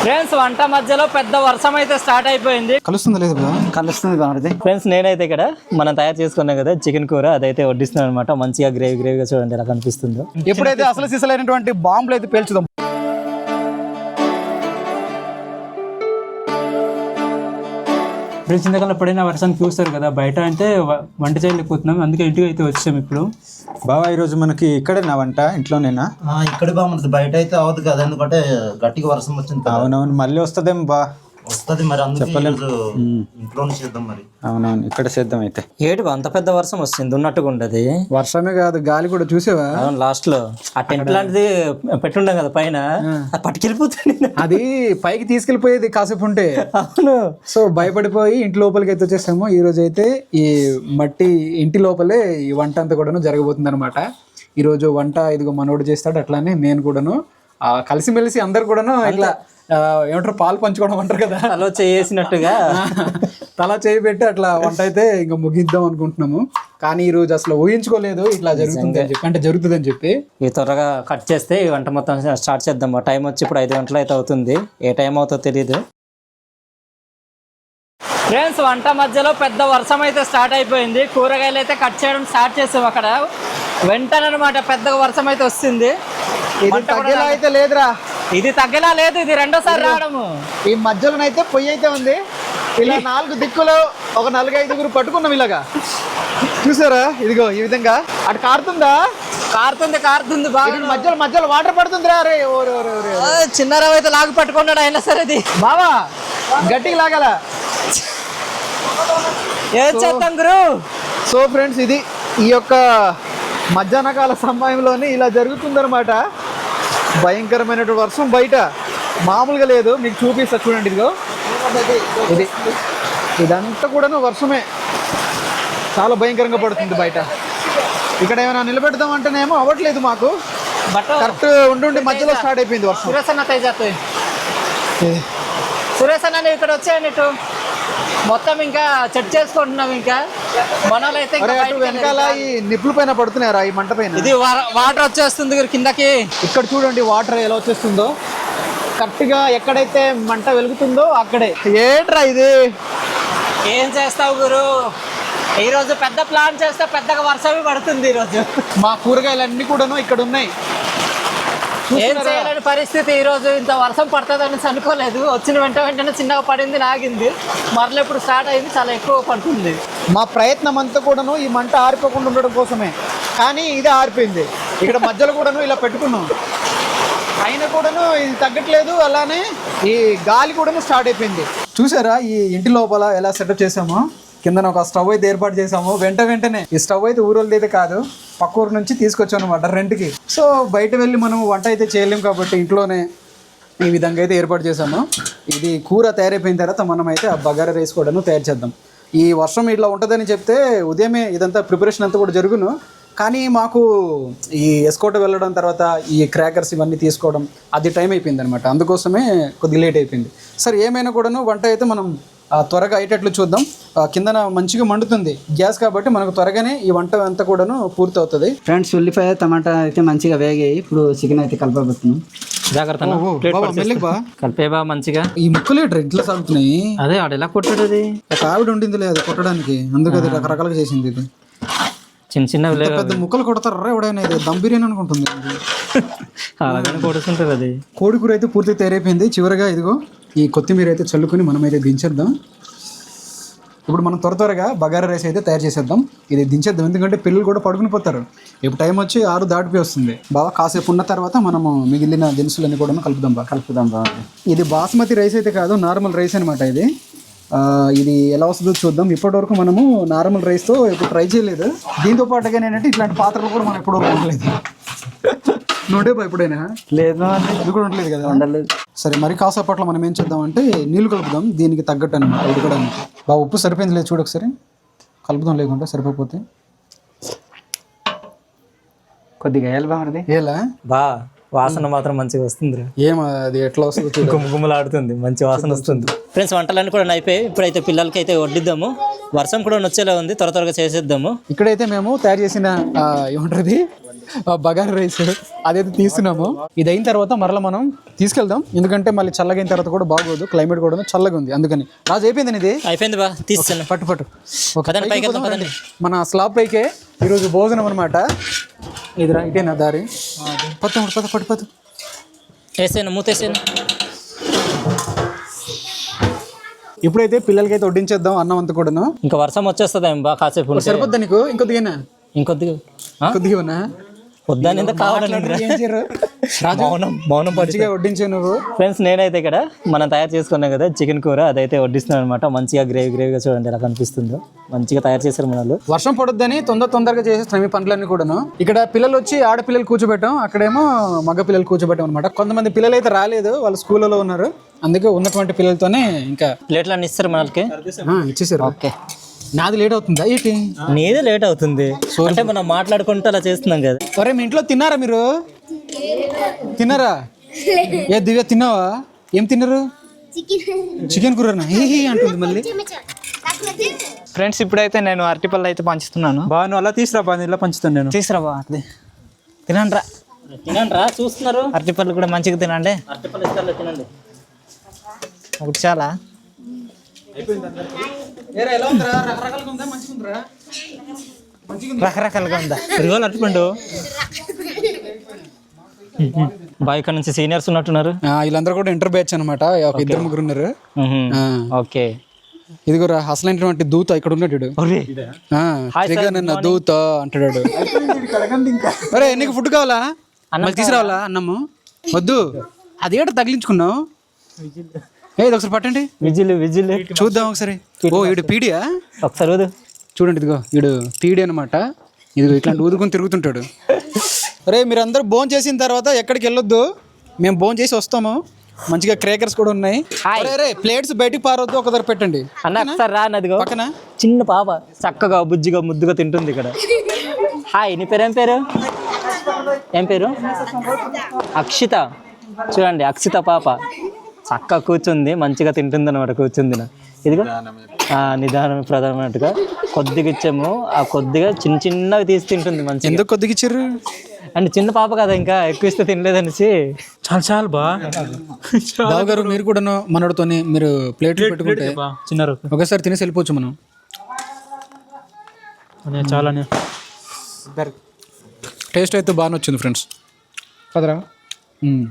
Friends వంట మధ్యలో పెద్ద వర్షం అయితే స్టార్ట్ అయిపోయింది. కలుస్తుంది లేదు కలుస్తుంది బామర్ది ఫ్రెండ్స్ నేనైతే ఇక్కడ మనం తయారు చేసుకున్నాం కదా చికెన్ కూర అదైతే వడ్డిస్తున్నాను అనమాట మంచిగా గ్రేవీ గ్రేవీగా చూడండి ఎలా కనిపిస్తుందో. ఎప్పుడైతే అసలు సిసలైనటువంటి బాంబులు అయితే పేల్చుదాం. ఇప్పుడు చింతకాలం ఎప్పుడైనా వర్షానికి చూస్తారు కదా బయట అంటే వంట చేయలేకపోతున్నాం. అందుకే ఇంటికి అయితే వచ్చాం ఇప్పుడు. బావా ఈరోజు మనకి ఇక్కడే నా వంట? ఇంట్లోనేనా? ఆ, ఇక్కడ బాగుంటుంది బయట అయితే అవదు కదా ఎందుకంటే గట్టిగా వర్షం వచ్చింది అవునవును మళ్ళీ వస్తుందేం బా. వస్తుంది మరి ఈరోజు ఇంట్లోనే చేద్దాం మరి. అవునవును ఇక్కడ చేద్దాం అయితే. ఏడు అంత పెద్ద వర్షం వస్తుంది ఉన్నట్టుగా ఉండదు. వర్షమే కాదు గాలి కూడా చూసావా? అవును లాస్ట్లో. ఆ టెంట్ లాంటిది పెట్టుండం కదా పైన అది పట్టుకెళ్ళిపోతుంది. అది పైకి తీసుకెళ్ళిపోయేది కాసేపు ఉంటే. అవును. సో భయపడిపోయి ఇంటి లోపలికి అయితే వచ్చేసాము. ఈ రోజు అయితే ఈ మట్టి ఇంటి లోపలే ఈ వంట అంతా కూడాను జరగబోతుంది అనమాట ఈరోజు వంట ఇదిగో మనోడు చేస్తాడు అట్లానే నేను కూడాను ఆ, కలిసిమెలిసి అందరు కూడాను ఇట్లా ఏమంటారు? పాలు పంచుకోవడం అంటారు కదా. అలా చేసినట్టుగా తల చేయి పెట్టి అట్లా వంట అయితే ఇంకా ముగిద్దాం అనుకుంటున్నాము. కానీ ఈ రోజు అసలు ఊహించుకోలేదు. ఇట్లా జరుగుతుంది అని చెప్పి అంటే జరుగుతుంది అని చెప్పి. ఈ త్వరగా కట్ చేస్తే ఈ వంట మొత్తం స్టార్ట్ చేద్దాం. టైం వచ్చి ఇప్పుడు ఐదు గంటలు అయితే అవుతుంది. ఏ టైం అవుతుందో తెలియదు ఫ్రెండ్స్ వంట మధ్యలో పెద్ద వర్షం అయితే స్టార్ట్ అయిపోయింది. కూరగాయలు అయితే కట్ చేయడం స్టార్ట్ చేసాం అక్కడ. వెంటనే అనమాట పెద్దగా వర్షం అయితే వస్తుంది. ఇది అయితే లేదురా. ఇది తగ్గేలా లేదు ఇది రెండోసారి రావడము. ఈ మధ్యలోనైతే పొయ్యి అయితే ఉంది. ఇలా నాలుగు దిక్కులు ఒక నలుగు ఐదుగురు పట్టుకున్నాం ఇలాగా. చూసారా? ఇదిగో ఈ విధంగా. అటు కారుతుందా? కారుతుంది కారుతుంది బాగా మధ్యలో మధ్యలో వాటర్ అరే ఓరే ఆ, చిన్నారావు అయితే లాగు పట్టుకున్నాడు అయినా సరే ఇది. బావా గట్టిగా లాగాల? ఏం చేద్దాం గురు? సో ఫ్రెండ్స్ ఇది ఈ యొక్క మధ్యాహ్న కాల సమయంలోనే ఇలా జరుగుతుందన్నమాట. భయంకరమైనటువంటి వర్షం బయట. మామూలుగా లేదు. మీకు చూపిస్తా చూడండి ఇదిగో. ఇది. ఇదంతా కూడాను వర్షమే. చాలా భయంకరంగా పడుతుంది బయట. ఇక్కడ ఏమైనా నిలబెడదాం అంటేనేమో అవ్వట్లేదు మాకు. కరెక్ట్ ఉండి మధ్యలో స్టార్ట్ అయిపోయింది వర్షం. సురేష్ అన్న సురేష్ అన్న ఇక్కడ వచ్చేయండి ఇటు. మొత్తం ఇంకా చెక్ చేసుకుంటున్నాం ఇంకా. మనోళ్ళు అయితే ఇంకా అరే అటు బయటికి వెనకాల ఈ నిప్పుల పైన పడుతున్నారా ఈ మంట పైన? ఇది వాటర్ వచ్చేస్తుంది కిందకి. ఇక్కడ చూడండి వాటర్ ఎలా వచ్చేస్తుందో. కరెక్ట్గా ఎక్కడైతే మంట వెలుగుతుందో అక్కడే. ఏట్రా ఇది? ఏం చేస్తావు గురు? ఈ రోజు పెద్ద ప్లాన్ చేస్తే పెద్దగా వర్షమే పడుతుంది ఈ రోజు మా కూరగాయలన్నీ కూడాను ఇక్కడ ఉన్నాయి ఏం? చేయలేని పరిస్థితి. ఈ రోజు ఇంత వర్షం పడుతుందని అనుకోలేదు. వచ్చిన వెంట వెంటనే చిన్నగా పడింది నాగింది. మరల ఇప్పుడు స్టార్ట్ అయింది చాలా ఎక్కువ పడుతుంది. మా ప్రయత్నం అంతా కూడాను ఈ మంట ఆరిపోకుండా ఉండడం కోసమే. కానీ ఇది ఆరిపోయింది. ఇక్కడ మధ్యలో కూడాను ఇలా పెట్టుకున్నాం. అయినా కూడాను ఇది తగ్గట్లేదు అలానే ఈ గాలి కూడాను స్టార్ట్ అయిపోయింది. చూసారా ఈ ఇంటి లోపల ఎలా సెటప్ చేసామో కింద ఒక స్టవ్ అయితే ఏర్పాటు చేసాము వెంట వెంటనే ఈ స్టవ్ అయితే ఊరోళ్ళది కాదు. పక్క ఊరు నుంచి తీసుకొచ్చాం అనమాట రెంట్కి. సో బయట వెళ్ళి మనం వంట అయితే చేయలేము కాబట్టి ఇంట్లోనే ఈ విధంగా అయితే ఏర్పాటు చేసాము ఇది కూర తయారైపోయిన తర్వాత మనం అయితే ఆ బగారా రైస్ కూడాను తయారు చేద్దాం. ఈ వర్షం ఇట్లా ఉంటుందని చెప్తే ఉదయమే ఇదంతా ప్రిపరేషన్ అంతా కూడా జరుగును. కానీ మాకు ఈ ఎస్కోట వెళ్ళడం తర్వాత ఈ క్రాకర్స్ ఇవన్నీ తీసుకోవడం అది టైం అయిపోయింది అనమాట అందుకోసమే కొద్దిగా లేట్ అయిపోయింది. సరే ఏమైనా కూడాను వంట అయితే మనం త్వరగా అయ్యేటట్లు చూద్దాం. ఆ, కిందన మంచిగా మండుతుంది గ్యాస్ కాబట్టి మనకు త్వరగానే ఈ వంట అంతా కూడాను పూర్తి అవుతుంది ఫ్రెండ్స్ ఉల్లిపాయ టమాటా అయితే మంచిగా వేగాయి. ఇప్పుడు చికెన్ అయితే కలపబోతున్నాం. జాగ్రత్త. కలిపే బా మంచిగా. ఈ ముక్కలు ఇంట్లో సాగుతున్నాయి? అదే ఆడ ఎలా కొట్టాడు అది ఆవిడ ఉండింది లేదు కొట్టడానికి. అందుకు అది రకరకాలుగా చేసింది ఇది. చిన్న చిన్నవి లేవు. పెద్ద ముక్కలు కొడతారా ఎవడైనా ఇది? దమ్ బిర్యానీ అనుకుంటుంది. అలాగనే కొడుతుంటారు అది. కోడి కూర అయితే పూర్తిగా తయారైపోయింది. చివరిగా ఇదిగో ఈ కొత్తిమీర అయితే చల్లుకొని మనం అయితే దించేద్దాం. ఇప్పుడు మనం త్వర త్వరగా బగారా రైస్ అయితే తయారు చేసేద్దాం. ఇది దించేద్దాం. ఎందుకంటే పిల్లలు కూడా పడుకుని పోతారు. ఇప్పుడు టైం వచ్చి ఆరు దాటిపోయి వస్తుంది. బాగా కాసేపు ఉన్న తర్వాత మనము మిగిలిన దినుసులన్నీ కూడా కలుపుదాం బా కలుపుదాం బా. ఇది బాస్మతి రైస్ అయితే కాదు నార్మల్ రైస్ అనమాట ఇది. ఇది ఎలా వస్తుందో చూద్దాం. ఇప్పటివరకు మనము నార్మల్ రైస్తో ఇప్పుడు ట్రై చేయలేదు. దీంతో పాటుగా ఏంటంటే ఇట్లాంటి పాత్రలు కూడా మనం ఎప్పుడూ ఉండలేదు నోటే ఎప్పుడైనా లేదు ఇది కూడా ఉండలేదు కదా? ఉండలేదు. సరే మరి కాసేపట్లో మనం ఏం చేద్దామంటే నీళ్ళు కలుపుదాం. దీనికి తగ్గట్టు అనమాట ఉడకడానికి. బాగా ఉప్పు సరిపోయింది లేదు చూడు ఒకసారి. కలుపుదాం లేకుంటే సరిపోతే కొద్దిగా వేయాలి బాగుంది ఏలా? బా వాసన మాత్రం మంచిగా వస్తుంది ఏం అది ఎట్లా వస్తుందో చూడు. గుమగుమలాడుతుంది మంచి వాసన వస్తుంది. ఫ్రెండ్స్ వంటలన్నీ కూడా అయిపోయి ఇప్పుడైతే పిల్లలకి అయితే వడ్డిద్దాము. వర్షం కూడా వచ్చేలా ఉంది. త్వర త్వరగా చేసేద్దాము. ఇక్కడైతే మేము తయారు చేసిన ఆ, ఏమంటారు ఇది? బగారా రైస్ అదైతే తీస్తున్నాము. ఇది అయిన తర్వాత మరలా మనం తీసుకెళ్దాం. ఎందుకంటే మళ్ళీ చల్లగా అయిన తర్వాత కూడా బాగోదు క్లైమేట్ కూడా చల్లగా ఉంది. అందుకని. రాజు అయిపోయింది ఇది? అయిపోయింది బా తీస్తాను పట్టు పట్టు. మన స్లాబ్ పైకే ఈరోజు భోజనం అనమాట ఇదిరా ఇటేనా దారి? పట్టు పట్టు పట్టు పట్టు వేసాను మూతేసాను ఇప్పుడైతే పిల్లలకైతే వడ్డించేద్దాం అన్నం అంతా కూడాను. ఇంకా వర్షం వచ్చేస్తుంది బా కాసేపు. సరిపోద్దా నీకు? ఇంకొద్దిగా ఇంకొద్దిగా? కొద్దిగా ఉన్నా వద్దని ఎంత మౌనం మంచిగా వడ్డించే నువ్వు. ఫ్రెండ్స్ నేనైతే ఇక్కడ మనం తయారు చేసుకున్నాం కదా చికెన్ కూర అదైతే వడ్డిస్తున్నాను అనమాట మంచిగా గ్రేవీ గ్రేవీగా చూడండి ఎలా కనిపిస్తుందో. మంచిగా తయారు చేశారు మన వర్షం పడొద్దని తొందర తొందరగా చేసేస్తాం ఈ పనులన్నీ కూడాను. ఇక్కడ పిల్లలు వచ్చి ఆడపిల్లలు కూర్చోబెట్టాం. అక్కడేమో మగ పిల్లలు కూర్చోబెట్టాం అనమాట కొంతమంది పిల్లలు అయితే రాలేదు వాళ్ళు స్కూల్లో ఉన్నారు. అందుకే ఉన్నటువంటి పిల్లలతోనే ఇంకా ప్లేట్లు అన్ని ఇస్తారు మనకి ఇచ్చేసారు. ఓకే. నాది లేట్ అవుతుందా? ఏంటి? నీదే లేట్ అవుతుంది. అంటే మనం మాట్లాడుకుంటూ అలా చేస్తున్నాం కదా. ఒరే మీ ఇంట్లో తిన్నారా మీరు? తిన్నారా? ఏ దివ్య తిన్నావా? ఏం తిన్నారు? చికెన్ కూరనా? హీ హీ అంటుంది మళ్ళీ. ఫ్రెండ్స్ ఇప్పుడైతే నేను అరటిపళ్ళు అయితే పంచుతున్నాను. బా నువ్వు అలా తీసురా బా ఇలా పంచుతాను నేను. తీసురా బా అది తినండి రా తినండి రా చూస్తున్నారు అరటిపళ్ళు కూడా మంచిగా తినండి. అరటిపళ్ళు తినండి. ఒకటి చాలా. రకరకాలుగా ఉందా? ఇదిగో అరటిపండు బాయ్ ఇక్కడ నుంచి సీనియర్స్ ఉన్నట్టున్నారు. ఆ, వీళ్ళందరూ కూడా ఇంటర్ బ్యాచ్ అనమాట ఒక ఇద్దరు ముగ్గురు ఉన్నారు. ఓకే. ఇదిగోరా అసలైనటువంటి దూత ఇక్కడ ఉన్నాడు దూత అంటాడు అరే నీకు ఫుడ్ కావాలా? మళ్ళీ తీసుకురావాలా అన్నము? వద్దు. అదేట తగిలించుకున్నావు? ఏ ఇది ఒకసారి పట్టండి. Whistle whistle. చూద్దాం ఒకసారి. ఓ ఈడు పీడియా? ఒకసారి వదు. చూడండి ఇదిగో ఈడు పీడి అనమాట ఇదిగో ఇట్లాంటి ఊదుకొని తిరుగుతుంటాడు. అరే మీరందరూ భోజనం చేసిన తర్వాత ఎక్కడికి వెళ్ళొద్దు. మేము భోజనం చేసి వస్తాము. మంచిగా క్రేకర్స్ కూడా ఉన్నాయి. అరే అరే ప్లేట్స్ బయటికి పారొద్దు ఒక దగ్గర పెట్టండి. అన్న ఒకసారి రా పక్కన? చిన్న పాప చక్కగా బుజ్జిగా ముద్దుగా తింటుంది ఇక్కడ. హాయ్ నీ పేరు ఏం పేరు? ఏం పేరు? అక్షిత. చూడండి అక్షిత పాప. చక్కగా కూర్చుంది మంచిగా తింటుంది అనమాట కూర్చుంది నా. ఇదిగో. ఆ, నిదానం ప్రధానమైనట్టుగా కొద్దిగా ఇచ్చాము ఆ కొద్దిగా చిన్న చిన్నగా తీసి తింటుంది మంచిగా. ఎందుకు కొద్దిగా ఇచ్చారు అంటే చిన్న పాప కదా ఇంకా ఎక్కువ ఇస్తే తినలేదనేసి. చాలు చాలు బా. బావ గారు మీరు కూడాను మనోడితోని మీరు ప్లేట్లు పెట్టుకుంటే చిన్నారు ఒకసారి తినేసి వెళ్ళిపోవచ్చు మనం. చాలా టేస్ట్ అయితే బాగానే వచ్చింది ఫ్రెండ్స్. కదరా.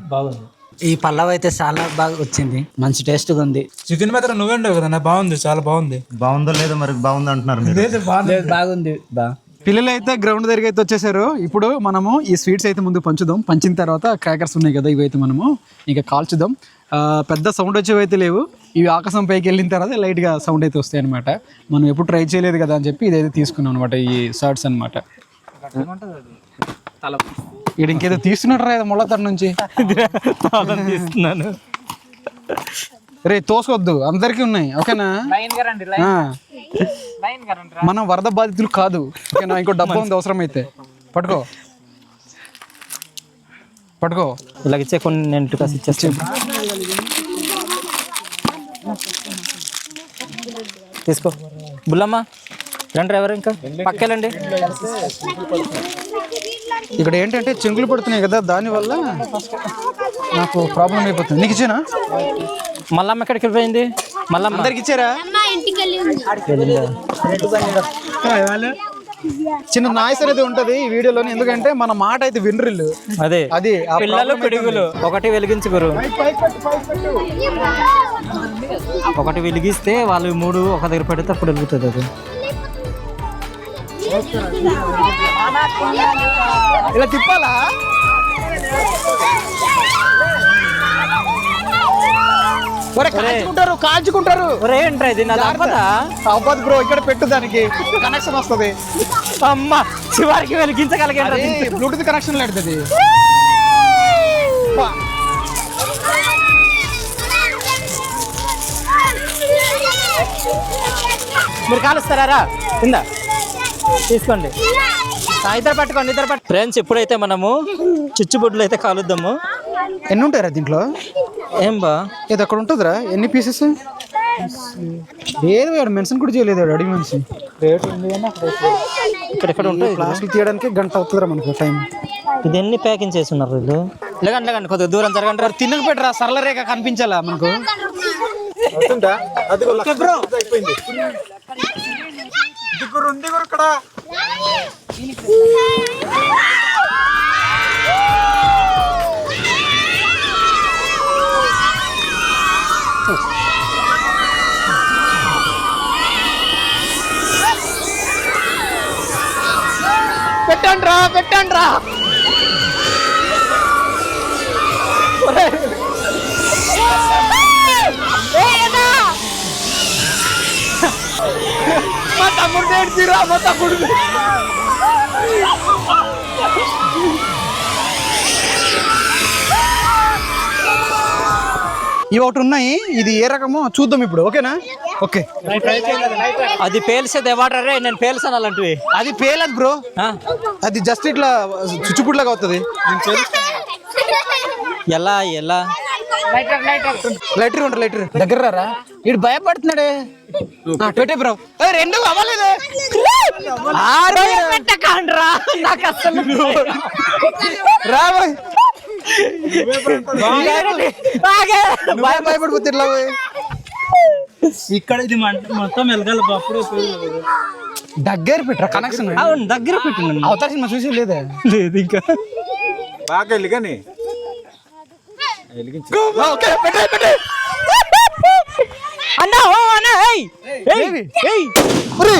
బాగుంది. ఈ పల్లవ్ అయితే చాలా బాగా వచ్చింది. మంచి టేస్ట్గా ఉంది. చికెన్ మాత్రం నువ్వే ఉండవు కదా బాగుంది చాలా బాగుంది. బాగుందో లేదో మరి బాగుంది అంటున్నారు మీరు. బాగుంది. బా. పిల్లలు అయితే గ్రౌండ్ దగ్గరికి అయితే వచ్చేసారు. ఇప్పుడు మనము ఈ స్వీట్స్ అయితే ముందు పంచుదాం. పంచిన తర్వాత క్రాకర్స్ ఉన్నాయి కదా ఇవైతే మనము ఇంకా కాల్చుదాం. ఆ, పెద్ద సౌండ్ వచ్చేవి అయితే లేవు. ఇవి ఆకాశం పైకి వెళ్ళిన తర్వాత లైట్గా సౌండ్ అయితే వస్తాయి అనమాట మనం ఎప్పుడు ట్రై చేయలేదు కదా అని చెప్పి ఇదైతే తీసుకున్నాం అనమాట ఈ షార్ట్స్ అనమాట ఇక్కడ ఇంకేదో తీస్తున్నట్టు రా ముళ్ళతర నుంచి. తీస్తున్నాను. రే తోసొద్దు. అందరికీ ఉన్నాయి. ఓకేనా? ఆ. మనం వరద బాధితులు కాదు. ఓకేనా? ఇంకో డబ్బా ఉంది అవసరం అయితే పట్టుకో. పట్టుకో. ఇలాగ ఇచ్చే కొన్ని నేను టికాస్ ఇచ్చేస్తాను తీసుకో. బుల్లమ్మ రండి ఎవరు ఇంకా? పక్కెళ్ళండి. ఇక్కడ ఏంటంటే చెంగులు పడుతున్నాయి కదా దానివల్ల నాకు ప్రాబ్లం అయిపోతుంది. నీకు ఇచ్చానా? మల్లమ్మ ఎక్కడికి పోయింది మల్లమ్మ. అందరికి ఇచ్చారా? చిన్న నాయిస్ అనేది ఉంటది ఈ వీడియోలోని ఎందుకంటే మన మాట అయితే వినరిల్లు. అదే. అది ఆ పిల్లలు పిడుగులు. ఒకటి వెలిగించుకోరు ఒకటి వెలిగిస్తే వాళ్ళు మూడు ఒక దగ్గర పెడితే అప్పుడు వెలుగుతుంది అది. ఇలా తిప్పాలా? ఒరే, కాల్చుకుంటారు కాల్చుకుంటారు. ఒరే ఏంట్రా ఇది? నా అవ్వదు బ్రో ఇక్కడ పెట్టు దానికి. కనెక్షన్ వస్తుంది. అమ్మ చివరికి వెలిగించగలిగాను బ్లూటూత్ కనెక్షన్ పెడుతుంది మీరు కాలుస్తారా? రా కింద తీసుకోండి. ఇద్దరు పట్టుకోండి ఇద్దరు పట్టు ఫ్రెండ్స్ ఇప్పుడైతే మనము చిచ్చుబుడ్లు అయితే కాలుద్దాము. ఎన్ని ఉంటాయరా దీంట్లో? ఏం బా? ఇది అక్కడ ఉంటుందిరా? ఎన్ని పీసెస్ లేదు మెన్షన్ కూడా చేయలేదు వాడు అడిగి మనిషి. ఇక్కడ ఇక్కడ ఉంటుంది? ప్లాస్టిక్ తీయడానికి గంట అవుతుందిరా మనకు టైం ఇది ఎన్ని ప్యాకింగ్ చేసి ఉన్నారు వీళ్ళు? లేకండి లేకండి కొద్దిగా దూరం జరగండి. రా. తిన్నక పెట్టరా? సరళ రేఖ కనిపించాలా మనకు? దిగురు దిగురు ఇక్కడ. పెట్టండి రా పెట్టండి రా ఇవి ఒకటి ఉన్నాయి. ఇది ఏ రకమో చూద్దాం ఇప్పుడు ఓకేనా? ఓకే. అది పేల్సేది వాటర్ రే? నేను పేల్సాను అలాంటివి. అది పేలదు బ్రో? అది జస్ట్ ఇట్లా చుచ్చుపుట్లాగా అవుతుంది. ఎలా ఎలా? లైటర్ ఉంటా లైటర్ దగ్గర రారా ఇడు భయపడుతున్నాడే. పెట్టే బ్రో. రెండు అవ్వలేదు. పెట్టకండ్రా. నాకు అసలు భయపడిపోతే ఇట్లా. ఇక్కడ ఇది మొత్తం వెలగాలి అప్పుడు దగ్గర పెట్టరా? కనెక్షన్ అవును దగ్గర పెట్టినాను అవతారం సినిమా చూసి లేదే? లేదు ఇంకా. ఓకే పెట్టే పెట్టే అన్నా ఓ అన్నా ఏయ్ ఏయ్ ఏయ్ ఒరే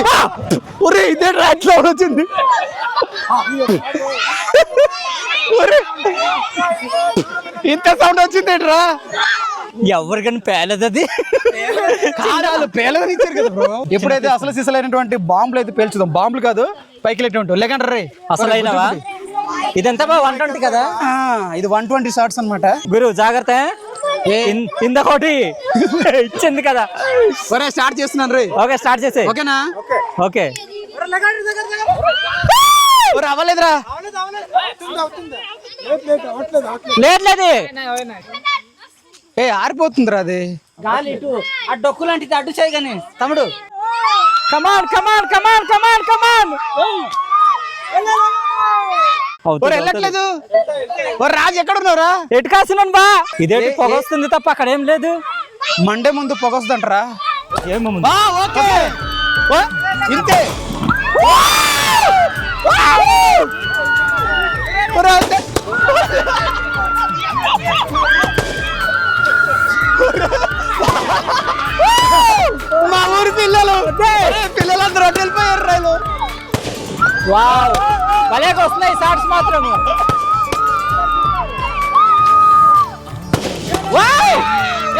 ఒరే ఇదే రాట్లో వచ్చింది. ఒరే ఇంత సౌండ్ వచ్చింది రా ఎవరికైనా పేలేదు అది. కాదాలు పేలని ఇచ్చారు కదా బ్రో. ఎప్పుడైతే అసలు సిసలైనటువంటి బాంబులు అయితే పేల్చుదాం బాంబులు కాదు పైకి లేటువంటి లేకంటారు రే అసలైనవా? ఇదంతా బా వన్ ట్వంటీ కదా? ఆ, ఇది వన్ ట్వంటీ షార్ట్స్ అనమాట గురు జాగ్రత్త ఇన్- ఇందకోటి ఇచ్చింది కదా. ఒరే స్టార్ట్ చేస్తున్నాను రే. ఓకే స్టార్ట్ చేసే ఓకేనా? ఓకే. అవ్వలేదురా. లేదు లేదు ఏ ఆరిపోతుందిరా అది. గాలి ఇటు ఆ డొక్కు లాంటిది అడ్డు చేయగానే తమ్ముడు. Come on come on come on come on come on వెళ్ళట్లేదు. రాజు ఎక్కడ ఉన్నావురా ఎటు కాసినాను బా? ఇదేంటి పొగ వస్తుంది తప్ప అక్కడ ఏం లేదు. మండే ముందు పొగొస్తుందంటరా ఏమో ఆ, ఓకే. ఓ, ఇంతే. మా ఊరి పిల్లలు. పిల్లలందరూ వెళ్ళిపోయారు రైలు. వావ్. భలేగా వస్తున్నాయి షార్ట్స్ మాత్రము.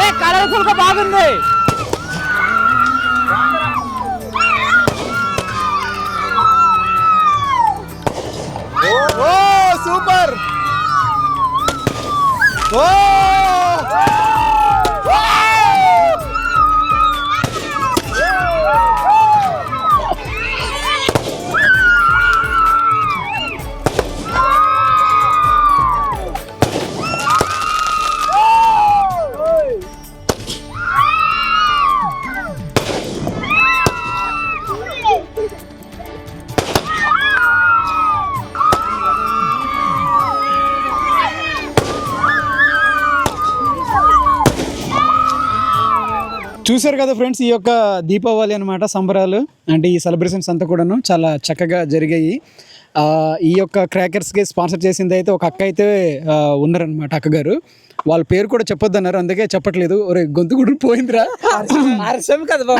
ఏ కలర్ఫుల్గా బాగుంది. ఓ సూపర్. ఓ చూశారు కదా ఫ్రెండ్స్ ఈ యొక్క దీపావళి అనమాట సంబరాలు. అంటే ఈ సెలబ్రేషన్స్ అంతా కూడాను చాలా చక్కగా జరిగాయి. ఆ, ఈ యొక్క క్రాకర్స్కి స్పాన్సర్ చేసింది అయితే ఒక అక్క అయితే ఉన్నారనమాట అక్కగారు. వాళ్ళ పేరు కూడా చెప్పొద్దు అన్నారు అందుకే చెప్పట్లేదు. ఒరే గొంతు కూడా పోయిందిరా.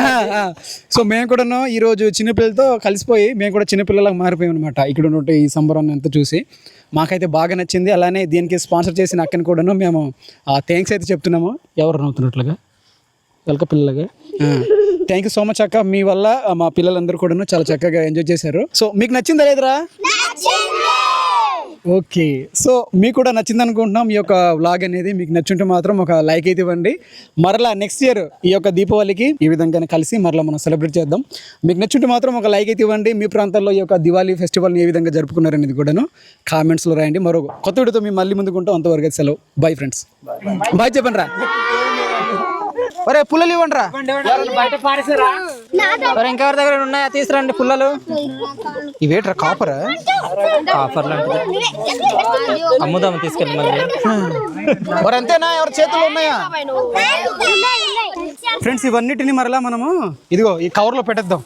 ఆ, ఆ. సో మేము కూడాను ఈరోజు చిన్నపిల్లలతో కలిసిపోయి మేము కూడా చిన్నపిల్లలకు మారిపోయాం అనమాట ఇక్కడ ఉన్నట్టు ఈ సంబరాన్ని అంతా చూసి. మాకైతే బాగా నచ్చింది. అలానే దీనికి స్పాన్సర్ చేసిన అక్కని కూడాను మేము థ్యాంక్స్ అయితే చెప్తున్నాము. ఎవరు నవ్వుతున్నట్లుగా? వెల్క పిల్లలగా థ్యాంక్ యూ సో మచ్ అక్క. మీ వల్ల మా పిల్లలందరూ కూడా చాలా చక్కగా ఎంజాయ్ చేశారు. సో మీకు నచ్చిందా లేదురా? ఓకే. సో మీకు కూడా నచ్చింది అనుకుంటున్నాం. ఈ యొక్క వ్లాగ్ అనేది మీకు నచ్చుంటే మాత్రం ఒక లైక్ అయితే ఇవ్వండి. మరలా నెక్స్ట్ ఇయర్ ఈ యొక్క దీపావళికి ఈ విధంగానే కలిసి మరలా మనం సెలబ్రేట్ చేద్దాం. మీకు నచ్చుంటే మాత్రం ఒక లైక్ అయితే ఇవ్వండి. మీ ప్రాంతాల్లో ఈ యొక్క దివాళీ ఫెస్టివల్ని ఏ విధంగా జరుపుకున్నారనేది కూడాను కామెంట్స్లో రాయండి. మరో కొత్త వీడియోతో మేము మళ్ళీ ముందుకుంటాం. అంతవరకు అయితే సెలవు. బై ఫ్రెండ్స్ బాయ్ చెప్పండి రా. ఒరే పుల్లలు ఇవ్వండి రా బయట పారేసారా? మరి ఇంకెవరి దగ్గర ఉన్నాయా? తీసుకురండి పుల్లలు. ఇవేట్రా కాపరా? ఆఫర్ లాంటిది. అమ్ముదాము తీసుకెళ్ళి మళ్ళీ. మరి అంతేనా? ఎవరి చేతుల్లో ఉన్నాయా. ఫ్రెండ్స్ ఇవన్నిటిని మరలా మనము ఇదిగో ఈ కవర్లో పెట్టేద్దాం.